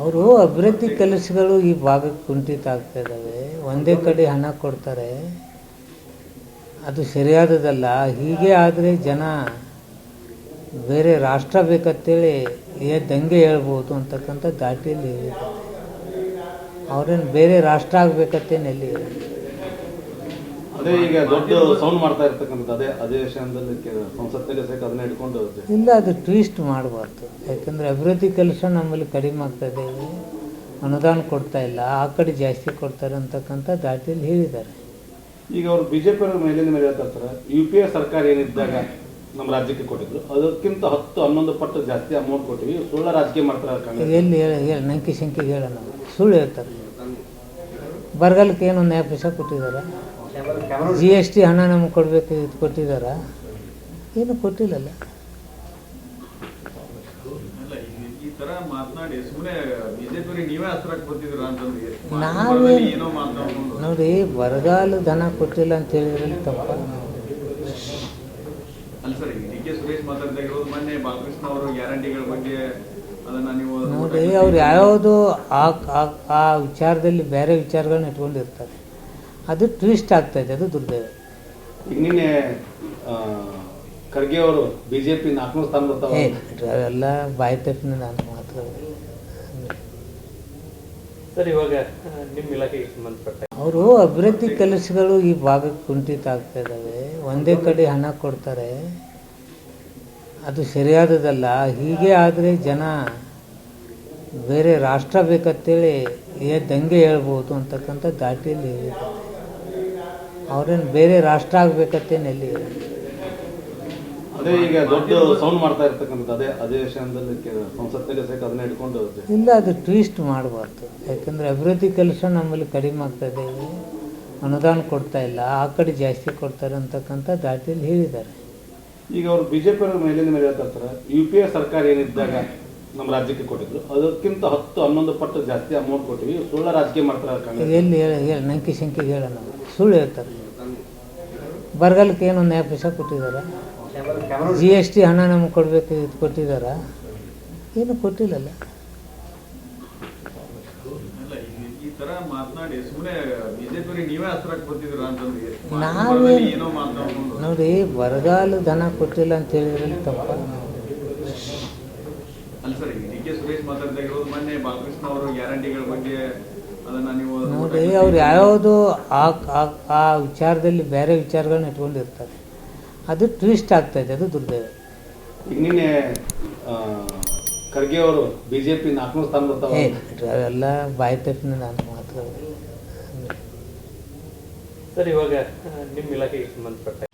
ಅವರು ಅಭಿವೃದ್ಧಿ ಕೆಲಸಗಳು ಈ ಭಾಗಕ್ಕೆ ಕುಂಠಿತ ಆಗ್ತಾ ಇದ್ದಾವೆ. ಒಂದೇ ಕಡೆ ಹಣ ಕೊಡ್ತಾರೆ. ಅದು ಸರಿಯಾದದಲ್ಲ ಹೀಗೆ ಆದರೆ ಜನ ಬೇರೆ ರಾಷ್ಟ್ರ ಬೇಕಂತೇಳಿ ಏ ದಂಗೆ ಹೇಳ್ಬೋದು ಅಂತಕ್ಕಂಥ ದಾಟಿಯಲ್ಲಿ ಅವ್ರೇನು ಬೇರೆ ರಾಷ್ಟ್ರ ಆಗಬೇಕತ್ತೇನೆಲ್ಲಿ. ಅದೇ ಈಗ ದೊಡ್ಡ ಸೌಂಡ್ ಮಾಡ್ತಾ ಇರ್ತಕ್ಕಂಥದ್ದು ಅದೇ ಅಧಿವೇಶನದಲ್ಲಿ ಸಂಸತ್ತಿನಲ್ಲಿ ಸಹಿತ ಅದನ್ನ ಇಟ್ಕೊಂಡು ಇಲ್ಲ ಅದು ಟ್ವಿಸ್ಟ್ ಮಾಡಬಾರ್ದು. ಯಾಕಂದ್ರೆ ಅಭಿವೃದ್ಧಿ ಕೆಲಸ ನಮ್ಮಲ್ಲಿ ಕಡಿಮೆ ಆಗ್ತಾ ಇದೆ. ಅನುದಾನ ಕೊಡ್ತಾ ಇಲ್ಲ. ಆ ಕಡೆ ಜಾಸ್ತಿ ಕೊಡ್ತಾರೆ ಅಂತಕ್ಕಂಥ ದಾಟಿಯಲ್ಲಿ ಹೇಳಿದ್ದಾರೆ. ಈಗ ಅವರು ಬಿಜೆಪಿ ಅವರ ಮೇಲಿನ ಮೇಲೆ ಹೇಳ್ತಾ ಇರ್ತಾರೆ ಯು ಪಿ ಎ ಸರ್ಕಾರ ಏನಿದ್ದಾಗ ನಮ್ಮ ರಾಜ್ಯಕ್ಕೆ ಕೊಟ್ಟಿದ್ರು ಅದಕ್ಕಿಂತ ಹತ್ತು ಹನ್ನೊಂದು ಪಟ್ಟು ಜಾಸ್ತಿ ಅಮೌಂಟ್ ಕೊಟ್ಟಿವಿ. ಸುಳ್ಳ ರಾಜಕೀಯ ಮಾಡ್ತಾರೆ ಎಲ್ಲಿ ಹೇಳ ಹೇಳಿ ನಂಕಿ ಶಂಕಿಗೆ ಹೇಳೋಣ. ಸುಳ್ಳು ಹೇಳ್ತಾರೆ. ಬರಗಾಲಕ್ಕೆ ಏನು ನ್ಯಾಯ ಪೈಸಾ ಕೊಟ್ಟಿದ್ದಾರೆ. ಜಿ ಎಸ್ ಟಿ ಹಣ ನಮ್ಗೆ ಕೊಡಬೇಕು ಇದು ಕೊಟ್ಟಿದ್ದಾರ ಏನು ಕೊಟ್ಟಿಲ್ಲಲ್ಲ. ನೀವೇ ನೋಡಿ ಬರಗಾಲ ದನ ಕೊಟ್ಟಿಲ್ಲ ಅಂತ ಹೇಳಿದ್ರಲ್ಲಿ ತಪ್ಪ? ನೋಡಿ ಅವ್ರು ಯಾವುದು ಆ ಆ- ಆ ವಿಚಾರದಲ್ಲಿ ಬೇರೆ ವಿಚಾರಗಳನ್ನ ಇಟ್ಕೊಂಡಿರ್ತಾರೆ. ಅದು ಟ್ವಿಸ್ಟ್ ಆಗ್ತಾಯಿದೆ ಅದು ದುರ್ದೈವ. ಈಗ ನಿನ್ನೆ ಖರ್ಗೆ ಅವರು ಬಿಜೆಪಿ ನಾಲ್ಕನೇ ಸ್ಥಾನ ಬರ್ತಾವ ಅವೆಲ್ಲ ಬಾಯಿ ತಪ್ಪಿನ ನಾನು ಮಾತ್ರ ಸರ್ ಇವಾಗ ನಿಮ್ಮ ಇಲಾಖೆಗೆ ಸಂಬಂಧಪಟ್ಟ ಅವರು ಅಭಿವೃದ್ಧಿ ಕೆಲಸಗಳು ಈ ಭಾಗಕ್ಕೆ ಕುಂಠಿತ ಆಗ್ತಾ ಇದ್ದಾವೆ ಒಂದೇ ಕಡೆ ಹಣ ಕೊಡ್ತಾರೆ. ಅದು ಸರಿಯಾದದಲ್ಲ ಹೀಗೆ ಆದರೆ ಜನ ಬೇರೆ ರಾಷ್ಟ್ರ ಬೇಕಂತೇಳಿ ಏ ದಂಗೆ ಹೇಳ್ಬೋದು ಅಂತಕ್ಕಂಥ ದಾಟಿಯಲ್ಲಿ ಹೇಳಿದ್ದಾರೆ ಅವ್ರೇನು ಬೇರೆ ರಾಷ್ಟ್ರ ಆಗ್ಬೇಕತ್ತೇನು ಎಲ್ಲಿ ಅದೇ ಈಗ ದೊಡ್ಡ ಸೌಂಡ್ ಮಾಡ್ತಾ ಇರ್ತಕ್ಕಂಥದ್ದು ಅದೇ ಅಧಿವೇಶನದಲ್ಲಿ ಕೆ- ಸಂಸತ್ತಿನಲ್ಲಿ ಸಹಿತ ಅದನ್ನ ಇಟ್ಕೊಂಡು ಇಲ್ಲ ಅದು ಟ್ವಿಸ್ಟ್ ಮಾಡಬಾರ್ದು. ಯಾಕಂದರೆ ಅಭಿವೃದ್ಧಿ ಕೆಲಸ ನಮ್ಮಲ್ಲಿ ಕಡಿಮೆ ಆಗ್ತಾ ಇದೆ. ಅನುದಾನ ಕೊಡ್ತಾ ಇಲ್ಲ ಆ ಕಡೆ ಜಾಸ್ತಿ ಕೊಡ್ತಾರೆ ಅಂತಕ್ಕಂಥ ದಾಟಿಯಲ್ಲಿ ಹೇಳಿದ್ದಾರೆ. ಈಗ ಅವರು ಬಿಜೆಪಿ ಅವರ ಮೇಲಿನ ಮೇಲೆ ಹೇಳ್ತಾ ಇರ್ತಾರೆ ಯು ಪಿ ಎ ಸರ್ಕಾರ ಏನಿದ್ದಾಗ ನಮ್ಮ ರಾಜ್ಯಕ್ಕೆ ಕೊಟ್ಟಿದ್ರು ಅದಕ್ಕಿಂತ ಹತ್ತು, ಹನ್ನೊಂದು ಪಟ್ಟು ಜಾಸ್ತಿ ಅಮೌಂಟ್ ಕೊಟ್ಟಿವಿ. ಸುಳ್ಳ ರಾಜಕೀಯ ಮಾಡ್ತಾರೆ ಎಲ್ಲಿ ಹೇಳ, ಹೇಳಿ, ನಂಕಿ ಸಂಖ್ಯೆ ಹೇಳಲ್ಲ ಸುಳ್ಳು ಹೇಳ್ತಾರೆ. ಬರಗಾಲಕ್ಕೆ ಏನು ನ್ಯಾಯ ಪೈಸೆ ಕೊಟ್ಟಿದ್ದಾರೆ. ಜಿ ಎಸ್ ಟಿ ಹಣ ನಮ್ಗೆ ಕೊಡಬೇಕು ಇದು ಕೊಟ್ಟಿದ್ದಾರ? ಏನು ಕೊಟ್ಟಿಲ್ಲಲ್ಲ. ನೀವೇ ನೋಡಿ, ಬರಗಾಲ ಧನ ಕೊಟ್ಟಿಲ್ಲ ಅಂತ ಹೇಳಿದ್ರಲ್ಲಿ ತಪ್ಪ ಅಲ್ಲ ಸರ್ ಡಿ ಕೆ ಸುರೇಶ್ ಮಾತಾಡ್ದಾಗಿರೋದು ಮೊನ್ನೆ ಬಾಲಕೃಷ್ಣ ಅವರು ಗ್ಯಾರಂಟಿಗಳ ಬಗ್ಗೆ ಅದನ್ನ ನೀವು ನೋಡಿ ಅವ್ರು ಯಾವ್ಯಾವುದು ಆ ಆ- ಆ ವಿಚಾರದಲ್ಲಿ ಬೇರೆ ವಿಚಾರಗಳನ್ನ ಇಟ್ಕೊಂಡಿರ್ತಾರೆ. ಅದು ಟ್ವಿಸ್ಟ್ ಆಗ್ತಾಯಿದೆ ಅದು ದುರ್ದೈವ. ಈಗ ನಿನ್ನೆ ಖರ್ಗೆ ಅವರು ಬಿಜೆಪಿ ನಾಲ್ಕನೇ ಸ್ಥಾನ ಬರ್ತಾವ ಏ ಅವೆಲ್ಲ ಬಾಯಿ ತಪ್ಪಿನ ನಾನು ಮಾತ್ರ. ಸರ್ ಇವಾಗ ಆ, ನಿಮ್ಮ ಇಲಾಖೆಗೆ ಸಂಬಂಧಪಟ್ಟ